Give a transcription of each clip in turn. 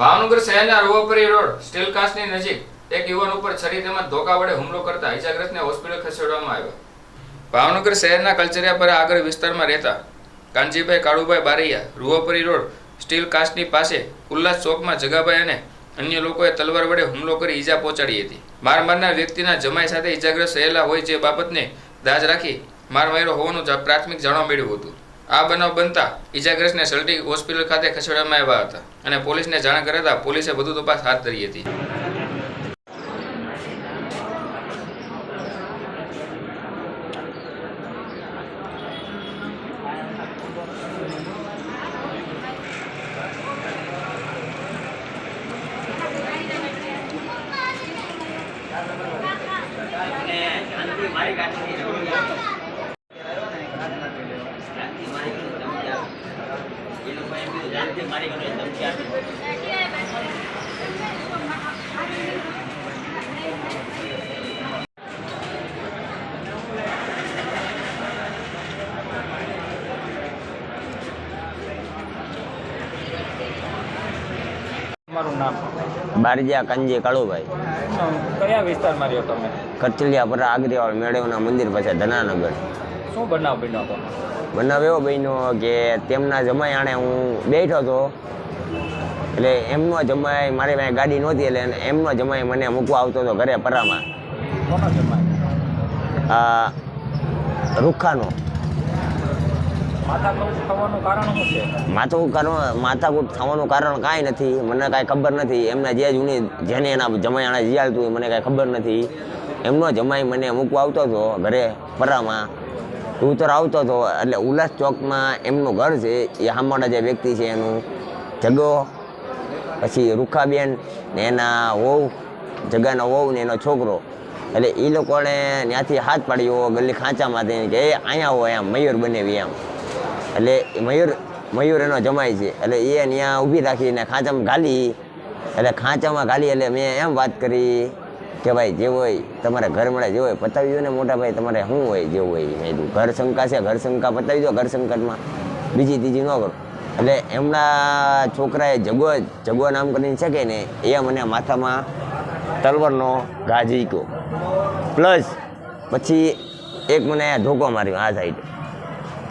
ભાવનગર શહેરના રોવાપરી road, steel કાસ્ટની નજીક, એક યુવાન ઉપર છરી તેમજ ધોકા વડે હુમલો કરતા ઇજાગ્રસ્તને હોસ્પિટલ ખસેડવામાં આવ્યો. ભાવનગર શહેરના કલ્ચરિયાપરા આગળ વિસ્તારમાં રહેતા કાનજીભાઈ કાળુભાઈ બારૈયા, રૂવાપરી રોડ, સ્ટીલ કાસ્ટની પાસે ઉલ્લાસ ચોકમાં જગાભાઈ અને અન્ય લોકોએ તલવાર વડે હુમલો કરી ઈજા પહોંચાડી હતી. માર મારનાર વ્યક્તિના જમાઈ સાથે ઈજાગ્રસ્ત થયેલા હોય જે બાબતને દાજ રાખી માર માર્યો હોવાનું પ્રાથમિક જાણવા મળ્યું હતું. આ બનાવ બનતા ઈજાગ્રસ્તને સલટી હોસ્પિટલ ખાતે ખસેડવામાં આવ્યા હતા અને પોલીસને જાણ કરાતા પોલીસે વધુ તપાસ હાથ ધરી હતી. તમારું નામ? બારજા કંજી કાળુભાઈ. શું કયા વિસ્તારમાં રહ્યો તમે? કચલિયા પર આગરીવાળ મેળવના મંદિર પાસે ધનાનગર. શું બનાવ બન્યો હતો? બનાવ એવો બન્યો કે તેમના જમાઈ આણે હું બેઠો હતો. એટલે એમનો જમાઈ મારી પાસે ગાડી નહોતી એટલે એમનો જમાઈ મને મૂકવા આવતો હતો ઘરે પરામાં. આ રૂખાનો. માથા થવાનું કારણ માથાકૂટ થવાનું કારણ કાંઈ નથી. મને કાંઈ ખબર નથી. એમના જે જૂની જેને એના જમાઈ જીયાળતું મને કાંઈ ખબર નથી. એમનો જમાઈ મને મૂકવા આવતો હતો ઘરે પરામાં. હું તો આવતો હતો, એટલે ઉલ્લાસ ચોકમાં એમનું ઘર છે, એ હામોડા જે વ્યક્તિ છે એનું જગો પછી રૂખાબેન ને એના વહુ જગાનો વહુ ને એનો છોકરો. એટલે એ લોકોને ત્યાંથી હાથ પાડ્યો, ગલી ખાંચામાંથી કે, એ અહીંયા હોય એમ, મયુર બનેવી એમ. એટલે મયુર મયુર એનો જમાય છે, એટલે એ ત્યાં ઊભી રાખીને ખાંચામાં ઘાલી એટલે ખાંચામાં ઘાલી એટલે મેં એમ વાત કરી કે ભાઈ જે હોય, તમારે ઘર મળે, જે હોય, પતાવી દો ને મોટા ભાઈ, તમારે શું હોય, જે હોય મેં કીધું. ઘર શંકા છે, ઘર શંકા પતાવી દો, ઘર સંકટમાં બીજી ત્રીજી ન કરો. એટલે એમના છોકરાએ જગો જગો નામ કરીને છે કે ને એ મને માથામાં તલવારનો ઘા ઝીક્યો પ્લસ પછી એક મને ધોકો માર્યો આ સાઈડ.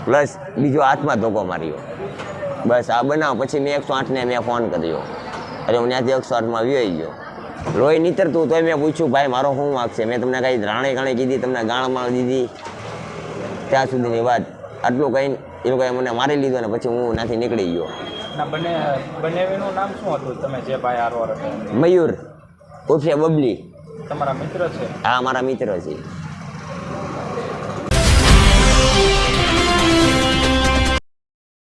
પ્લસ બીજો હાથમાં ધોકો માર્યો. બસ આ બનાવ, પછી મેં એકસો આઠને મેં ફોન કર્યો. એટલે હું ત્યાંથી એકસો આઠમાં વ્યોઈ ગયો. લોહી નીતરતું તોય મેં પૂછ્યું ભાઈ મારો શું વાંક છે? મેં તમને કાંઈ રાણે કાણે કીધી તમને ગાણ માણ દીધી. ત્યાં સુધીની વાત આટલું કહીને એ લોકોએ મને મારી લીધો ને પછી હું ત્યાંથી નીકળી ગયો. ના બને બનેવીનું નામ શું હતું તમે જે ભાઈ મયુર ઉર્ફે બબલી. તમારા મિત્ર છે? હા મારા મિત્ર છે.